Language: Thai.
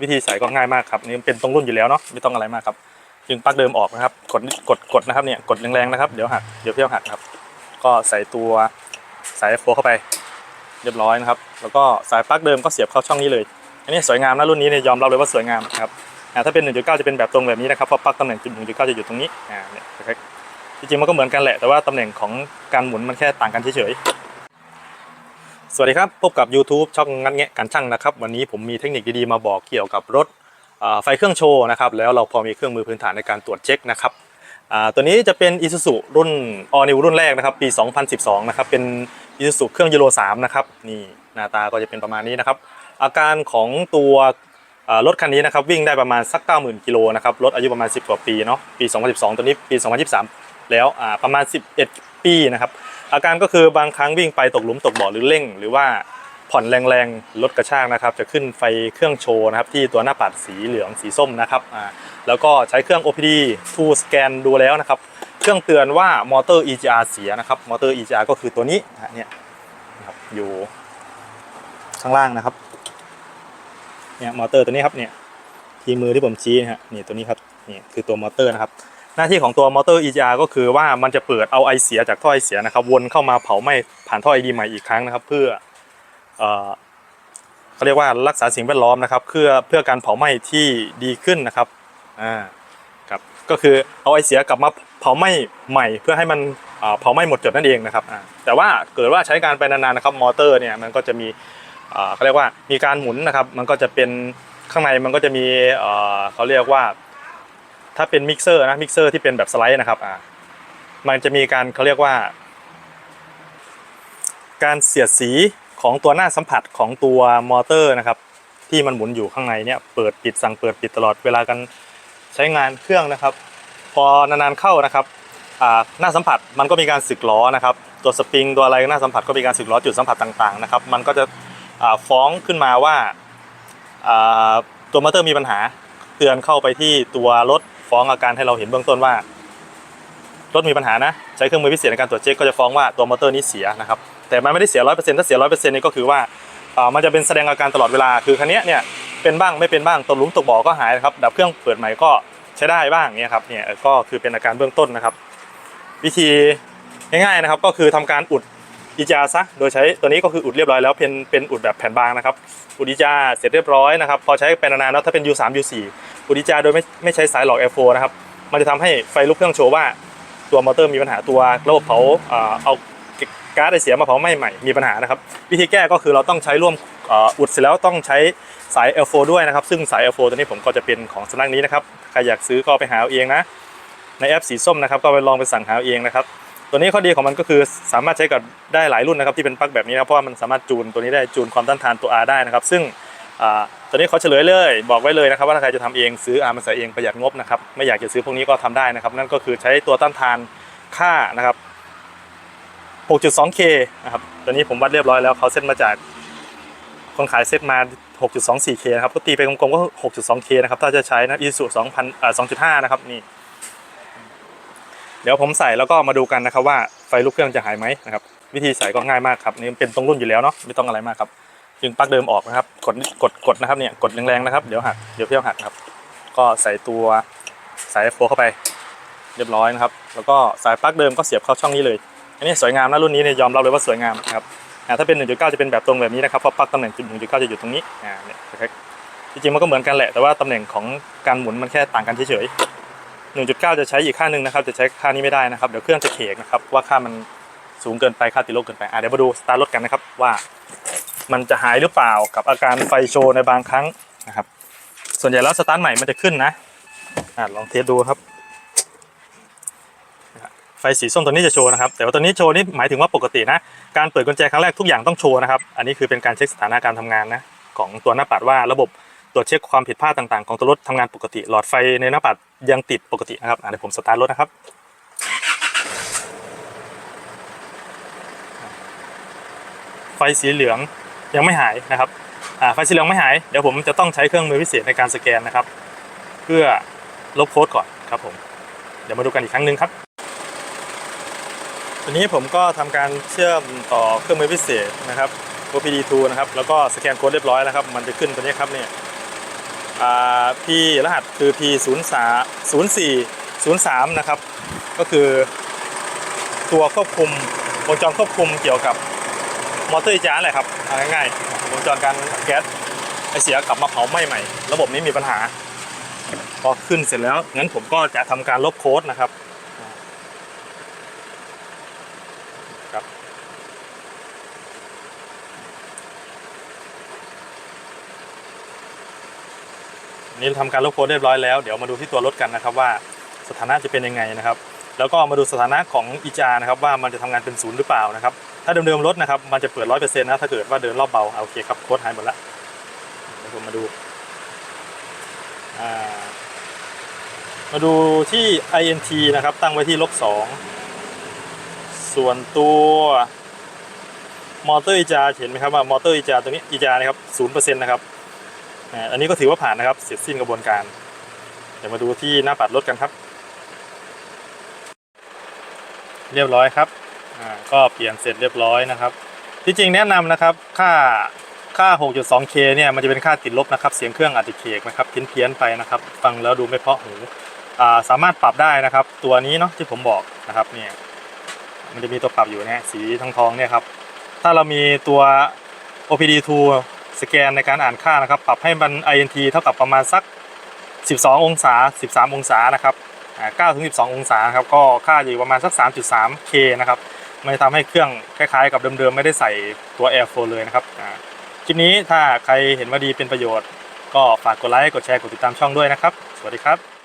วิธีใส่ก็ง่ายมากครับนี่เป็นตรงรุ่นอยู่แล้วเนาะไม่ต้องอะไรมากครับจึงปลั๊กเดิมออกนะครับกดกดกดนะครับเนี่ยกดแรงๆนะครับเดี๋ยวหักเดี๋ยวเพี้ยวหักครับ ก็ใส่ตัวสายโฟเข้าไป เรียบร้อยนะครับ แล้วก็สายปลั๊กเดิมก็เสียบเข้าช่องนี้เลย อันนี้สวยงามนะรุ่นนี้เนี่ยยอมรับเลยว่าสวยงามครับถ้าเป็น 1.9 จะเป็นแบบตรงแบบนี้นะครับเพราะปลั๊กตำแหน่งจุด1.9 จะอยู่ตรงนี้อ่าเนี่ยครับจริงๆมันก็เหมือนกันแหละแต่ว่าตำแหน่งของการหมุนมันแค่ต่างกันเฉย สวัสดีครับ พบกับ YouTube ช่องงัดแงะการช่างนะครับ วันนี้ผมมีเทคนิคดีๆมาบอกเกี่ยวกับรถไฟเครื่องโชว์นะครับ แล้วเราพอมีเครื่องมือพื้นฐานในการตรวจเช็คนะครับตัวนี้จะเป็น Isuzu รุ่น All New รุ่นแรกนะครับ ปี 2012 นะครับ เป็น Isuzu เครื่องยูโร3นะครับ นี่หน้าตาก็จะเป็นประมาณนี้นะครับ อาการของตัวรถคันนี้นะครับวิ่งได้ประมาณสัก 90,000 กิโลนะครับ รถอายุประมาณ 10 กว่าปีเนาะ ปี 2012 ตัวนี้ปี 2023 แล้วประมาณ 11 ปีนะครับอาการก็คือบางครั้งวิ่งไปตกหลุมตกบ่อหรือเร่ง หรือว่าผ่อนแรงๆลดกระชากนะครับ จะขึ้นไฟเครื่องโชว์นะครับที่ตัวหน้าปัดสีเหลืองสีส้มนะครับอ่าแล้วก็ใช้เครื่อง OPD Full Scan ดูแล้วนะครับ เครื่องเตือนว่ามอเตอร์ EGR เสียนะครับมอเตอร์ EGR ก็คือตัวนี้นะเนี่ยนะครับอยู่ข้างล่างนะครับเนี่ยมอเตอร์ตัวนี้ครับเนี่ยที่มือที่ผมชี้นะฮะนี่ตัวนี้ครับนี่คือตัวมอเตอร์นะครับ หน้าที่ของตัวมอเตอร์ EGR ก็คือว่ามันจะเปิดเอาไอเสียจากท่อไอเสียนะครับ วนเข้ามาเผาไหม้ผ่านท่อไอดีใหม่อีกครั้งนะครับ เพื่อเขาเรียกว่ารักษาสิ่งแวดล้อมนะครับ เพื่อเพื่อการเผาไหม้ที่ดีขึ้นนะครับอ่าครับก็คือเอาไอเสียกลับมาเผาไหม้ใหม่ เพื่อให้มันเผาไหม้หมดจดนั่นเองนะครับอ่าแต่ว่าเกิดว่าใช้การไปนานๆนะครับมอเตอร์เนี่ยมันก็จะมีเขาเรียกว่ามีการหมุนนะครับ มันก็จะเป็นข้างในมันก็จะมีเขาเรียกว่า ถ้าเป็นมิกเซอร์นะมิกเซอร์ที่เป็นแบบสไลด์นะครับอ่ามันจะมีการเขาเรียกว่า การเสียดสีของตัวหน้าสัมผัสของตัวมอเตอร์นะครับที่มันหมุนอยู่ข้างในเนี่ยเปิดปิดสั่งเปิดปิดตลอดเวลากันใช้งานเครื่องนะครับ พอนานๆเข้านะครับอ่าหน้าสัมผัสมันก็มีการสึกล้อนะครับ ตัวสปริงตัวอะไรหน้าสัมผัสก็มีการสึกล้อจุดสัมผัสต่างๆนะครับ มันก็จะอ่าฟ้องขึ้นมาว่าอ่าตัวมอเตอร์มีปัญหาเตือนเข้าไปที่ตัวรถ ฟ้องอาการให้เราเห็นเบื้องต้นว่ารถมีปัญหานะ ใช้เครื่องมือพิเศษในการตรวจเช็คก็จะฟ้องว่าตัวมอเตอร์นี้เสียนะครับแต่มันไม่ได้เสียร้อยเปอร์เซ็นต์ถ้าเสียร้อยเปอร์เซ็นต์นี่ก็คือว่ามันจะเป็นแสดงอาการตลอดเวลาคือคันนี้เนี่ยเป็นบ้างไม่เป็นบ้างตกหลุมตกบ่อก็หายนะครับดับเครื่องเปิดใหม่ก็ใช้ได้บ้างเนี่ยครับเนี่ยก็คือเป็นอาการเบื้องต้นนะครับ วิธีง่ายๆนะครับก็คือทำการอุดอีจาซะโดยใช้ตัวนี้ก็คืออุดเรียบร้อยแล้วเป็นเป็นอุดแบบแผ่นบางนะครับอุดอีจาเสร็จเรียบร้อยนะครับพอใช้ไปนานๆแล้วถ้าเป็น U3 U4 อุดอีจาโดยไม่ไม่ใช้สายหลอก F4 นะครับ มันจะทำให้ไฟลุกเครื่องโชว์ว่าตัวมอเตอร์มีปัญหาตัวระบบเผาเอาก๊าซไอเสียมาเผาไหม้ใหม่มีปัญหานะครับ วิธีแก้ก็คือเราต้องใช้ร่วมอุดเสร็จแล้วต้องใช้สาย L4 ด้วยนะครับ ซึ่งสาย L4 ตัวนี้ผมก็จะเป็นของสำนักนี้นะครับใครอยากซื้อก็ไปหาเอาเองนะ ในแอปสีส้มนะครับ ก็ไปลองไปสั่งหาเอาเองนะครับ ตัวนี้ข้อดีของมันก็คือสามารถใช้กับได้หลายรุ่นนะครับที่เป็นปลั๊กแบบนี้นะเพราะว่ามันสามารถจูนตัวนี้ได้จูนความต้านทานตัว R ได้นะครับ ซึ่ง ตัวนี้เขาเฉลยเลย บอกไว้เลยนะครับว่าถ้าใครจะทำเองซื้อ R มาใส่เองประหยัดงบนะครับไม่อยากจะซื้อพวกนี้ก็ทำได้นะครับ นั่นก็คือใช้ตัวต้านทานค่านะครับ 6.2K นะครับตัวนี้ผมวัดเรียบร้อยแล้วเขาเซ็ตมาจากคนขายเซ็ตมา 6.24K นะครับก็ตีไปกลมๆก็ 6.2K นะครับถ้าจะใช้นะ Isuzu 2,000อ่า2.5 นะครับนี่เดี๋ยวผมใส่แล้วก็มาดูกันนะครับว่าไฟลุกเครื่องจะหายไหมนะครับวิธีใส่ก็ง่ายมากครับนี่เป็นตรงรุ่นอยู่แล้วเนาะไม่ต้องอะไรมากครับ จึงปลั๊กเดิมออกนะครับ กดกดกดนะครับเนี่ยกดแรงๆนะครับเดี๋ยวหักเดี๋ยวเพี้ยวหักครับ ก็ใส่ตัวสายโฟเข้าไป เรียบร้อยนะครับ แล้วก็สายปลั๊กเดิมก็เสียบเข้าช่องนี้เลย อันนี้สวยงามนะรุ่นนี้เนี่ยยอมรับเลยว่าสวยงามนะครับถ้าเป็น 1.9 จะเป็นแบบตรงแบบนี้นะครับเพราะปลั๊กตำแหน่งจุด1.9 จะอยู่ตรงนี้อ่าเนี่ยนะครับจริงๆมันก็เหมือนกันแหละแต่ว่าตำแหน่งของการหมุนมันแค่ต่างกันเฉยๆ1.9 จะใช้อีกค่าหนึ่งนะครับ จะใช้ค่านี้ไม่ได้นะครับเดี๋ยวเครื่องจะเขกนะครับว่าค่ามันสูงเกินไปค่าติดลบเกินไปอะเดี๋ยวมาดูสตาร์ทรถกันนะครับว่า มันจะหายหรือเปล่ากับอาการไฟโชว์ในบางครั้งนะครับ ส่วนใหญ่แล้วสตาร์ทใหม่มันจะขึ้นนะอะลองเทสดูครับ ไฟสีส้มตัวนี้จะโชว์นะครับ แต่ว่าตัวนี้โชว์นี่หมายถึงว่าปกตินะ การเปิดกุญแจครั้งแรกทุกอย่างต้องโชว์นะครับ อันนี้คือเป็นการเช็คสถานะการทำงานนะของตัวหน้าปัดว่าระบบตรวจเช็คความผิดพลาดต่างๆ ของตัวรถทำงานปกติ หลอดไฟในหน้าปัดยังติดปกตินะครับเดี๋ยวผมสตาร์ทรถนะครับไฟสีเหลือง ยังไม่หายนะครับไฟสีเหลืองไม่หายเดี๋ยวผมจะต้องใช้เครื่องมือพิเศษในการสแกนนะครับ เพื่อลบโค้ดก่อนครับผมเดี๋ยวมาดูกันอีกครั้งหนึ่งครับทีนี้ผมก็ทำการเชื่อมต่อเครื่องมือพิเศษนะครับ OPD2 นะครับแล้วก็สแกนโค้ดเรียบร้อยแล้วครับมันจะขึ้นตัวนี้ครับเนี่ยอ่า P รหัสคือ P 0 3 0 4 0 3นะครับก็คือตัวควบคุมวงจรควบคุมเกี่ยวกับ มอเตอร์อีจาร์แหละครับเอาง่ายๆวงจรการแก๊สไอเสียกลับมาเผาไหม้ใหม่ ระบบนี้มีปัญหา พอขึ้นเสร็จแล้ว งั้นผมก็จะทำการลบโค้ดนะครับครับ นี่ทำการลบโค้ดเรียบร้อยแล้ว เดี๋ยวมาดูที่ตัวรถกันนะครับว่าสถานะจะเป็นยังไงนะครับ แล้วก็มาดูสถานะของอีจานะครับว่ามันจะทำงานเป็นศูนย์หรือเปล่านะครับถ้าเดิมๆรถนะครับมันจะเปิดร้อยเปอร์เซ็นต์นะถ้าเกิดว่าเดินรอบเบาเอาโอเคครับโค้ดหายหมดละเดี๋ยวผมมาดูมาดูที่ int นะครับตั้งไว้ที่ลบสองส่วนตัวมอเตอร์อีจาเห็นไหมครับว่ามอเตอร์อีจาตัวนี้อีจานะครับศูนย์เปอร์เซ็นต์นะครับอันนี้ก็ถือว่าผ่านนะครับเสร็จสิ้นกระบวนการ เดี๋ยวมาดูที่หน้าปัดรถกันครับ เรียบร้อยครับอ่าก็เปลี่ยนเสร็จเรียบร้อยนะครับ ที่จริงแนะนำนะครับค่าค่า 6.2K เนี่ยมันจะเป็นค่าติดลบนะครับ เสียงเครื่องอาจจะเคกนะครับเพี้ยนเพี้ยนๆไปนะครับ ฟังแล้วดูไม่เพราะหูอ่าสามารถปรับได้นะครับ ตัวนี้เนาะที่ผมบอกนะครับเนี่ยมันจะมีตัวปรับอยู่นะฮะสีทองทองๆเนี่ยครับถ้าเรามีตัว OPD2 สแกนในการอ่านค่านะครับ ปรับให้มัน INT เท่ากับประมาณสัก 12 องศา 13 องศานะครับอ่า 9ถึง12 องศาครับก็ค่าอยู่ประมาณสัก 3.3K นะครับมันจะทำให้เครื่องคล้ายๆกับเดิมๆ ไม่ได้ใส่ตัว Airflow เลยนะครับคลิปนี้ถ้าใครเห็นว่าดีเป็นประโยชน์ ก็ฝากกดไลค์กดแชร์กดติดตามช่องด้วยนะครับ สวัสดีครับ